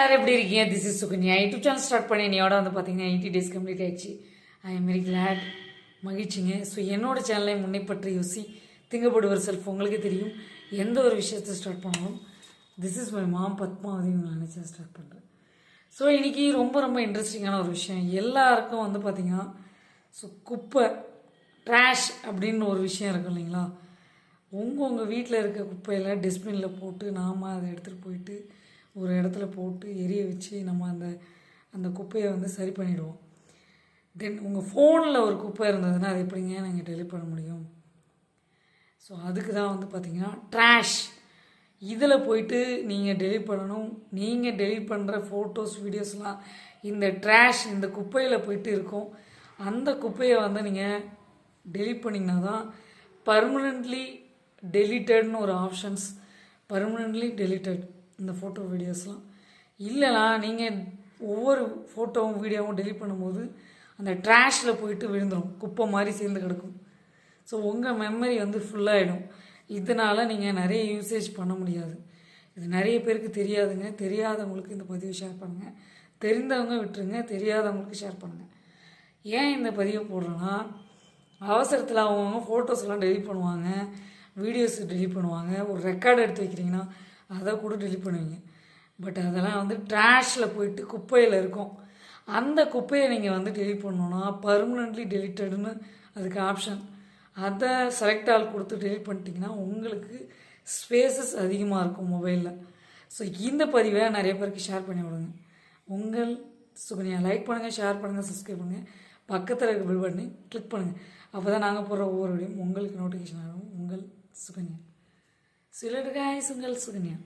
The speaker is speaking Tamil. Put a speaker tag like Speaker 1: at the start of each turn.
Speaker 1: யார் எப்படி இருக்கீங்க? This is Sukanya. YouTube channel start பண்ணி என்னையோட வந்து பார்த்தீங்கன்னா எயிட்டி டேஸ் கம்ப்ளீட் ஆயிடுச்சு. ஐ எம் வெரி கிளாட் மகிழ்ச்சிங்க. ஸோ என்னோட சேனலை முன்னே பற்றி யோசி. திங்கப்படுவர் செல்ஃப் உங்களுக்கு தெரியும். எந்த ஒரு விஷயத்தை ஸ்டார்ட் பண்ணாலும் this is my mom Padmavati நினச்சி ஸ்டார்ட் பண்ணுறேன் ஸோ இன்றைக்கி ரொம்ப ரொம்ப இன்ட்ரெஸ்டிங்கான ஒரு விஷயம். எல்லாருக்கும் வந்து பார்த்திங்கன்னா ஸோ குப்பை ட்ராஷ் அப்படின்னு ஒரு விஷயம் இருக்கும் இல்லைங்களா? உங்கள் உங்கள் வீட்டில் இருக்க குப்பையெல்லாம் டஸ்ட்பினில் போட்டு நாம் அதை எடுத்துகிட்டு போயிட்டு ஒரு இடத்துல போட்டு எரிய வச்சு நம்ம அந்த அந்த குப்பையை வந்து சரி பண்ணிவிடுவோம் தென் உங்கள் ஃபோனில் ஒரு குப்பை இருந்ததுன்னா அது எப்படிங்க நீங்கள் டெலிட் பண்ண முடியும்? ஸோ அதுக்கு தான் வந்து பார்த்திங்கன்னா ட்ராஷ் இதில் போயிட்டு நீங்கள் டெலிட் பண்ணணும். நீங்கள் டெலிட் பண்ணுற ஃபோட்டோஸ் வீடியோஸ்லாம் இந்த ட்ராஷ் இந்த குப்பையில் போயிட்டு இருக்கும். அந்த குப்பையை வந்து நீங்கள் டெலிட் பண்ணிங்கன்னா தான் பர்மனெண்ட்லி டெலிட்டட்னு ஒரு ஆப்ஷன்ஸ் பர்மனெண்ட்லி டெலிட்டட் இந்த ஃபோட்டோ வீடியோஸ்லாம் இல்லைனா நீங்கள் ஒவ்வொரு ஃபோட்டோவும் வீடியோவும் டெலிட் பண்ணும்போது அந்த ட்ராஷில் போயிட்டு விழுந்துடும் குப்பை மாதிரி சேர்ந்து கிடக்கும். ஸோ உங்கள் மெமரி வந்து ஃபுல்லாகிடும் இதனால் நீங்கள் நிறைய யூசேஜ் பண்ண முடியாது. இது நிறைய பேருக்கு தெரியாதுங்க. தெரியாதவங்களுக்கு இந்த பதிவு ஷேர் பண்ணுங்கள் தெரிந்தவங்க விட்டுருங்க. தெரியாதவங்களுக்கு ஷேர் பண்ணுங்கள் ஏன் இந்த பதிவை போடுறேன்னா அவசரத்தில் அவங்கவுங்க ஃபோட்டோஸ்லாம் டெலிட் பண்ணுவாங்க. வீடியோஸ் டெலிட் பண்ணுவாங்க. ஒரு ரெக்கார்டு எடுத்து வைக்கிறீங்கன்னா அதை கூட டெலிட் பண்ணுவீங்க. பட் அதெல்லாம் வந்து ட்ராஷில் போயிட்டு குப்பையில் இருக்கும். அந்த குப்பையை நீங்கள் வந்து டெலிட் பண்ணணுன்னா பர்மனெண்ட்லி டெலிட்டடுன்னு அதுக்கு ஆப்ஷன் அதை செலக்ட் ஆல் கொடுத்து டெலிட் பண்ணிட்டீங்கன்னா உங்களுக்கு ஸ்பேசஸ் அதிகமாக இருக்கும் மொபைலில் ஸோ இந்த பதிவை நிறைய பேருக்கு ஷேர் பண்ணி விடுங்க. உங்கள் சுகன்யா லைக் பண்ணுங்கள் ஷேர் பண்ணுங்கள் சப்ஸ்கிரைப் பண்ணுங்கள் பக்கத்தில் இருக்க பில் பண்ணி கிளிக் பண்ணுங்கள் அப்போ தான் நாங்கள் போடுற ஒவ்வொரு வீடியும் உங்களுக்கு நோட்டிஃபிகேஷன் ஆகும். உங்கள் சுகன்யா. சிலர் காய்ஸ் உங்கள் சுகன்யா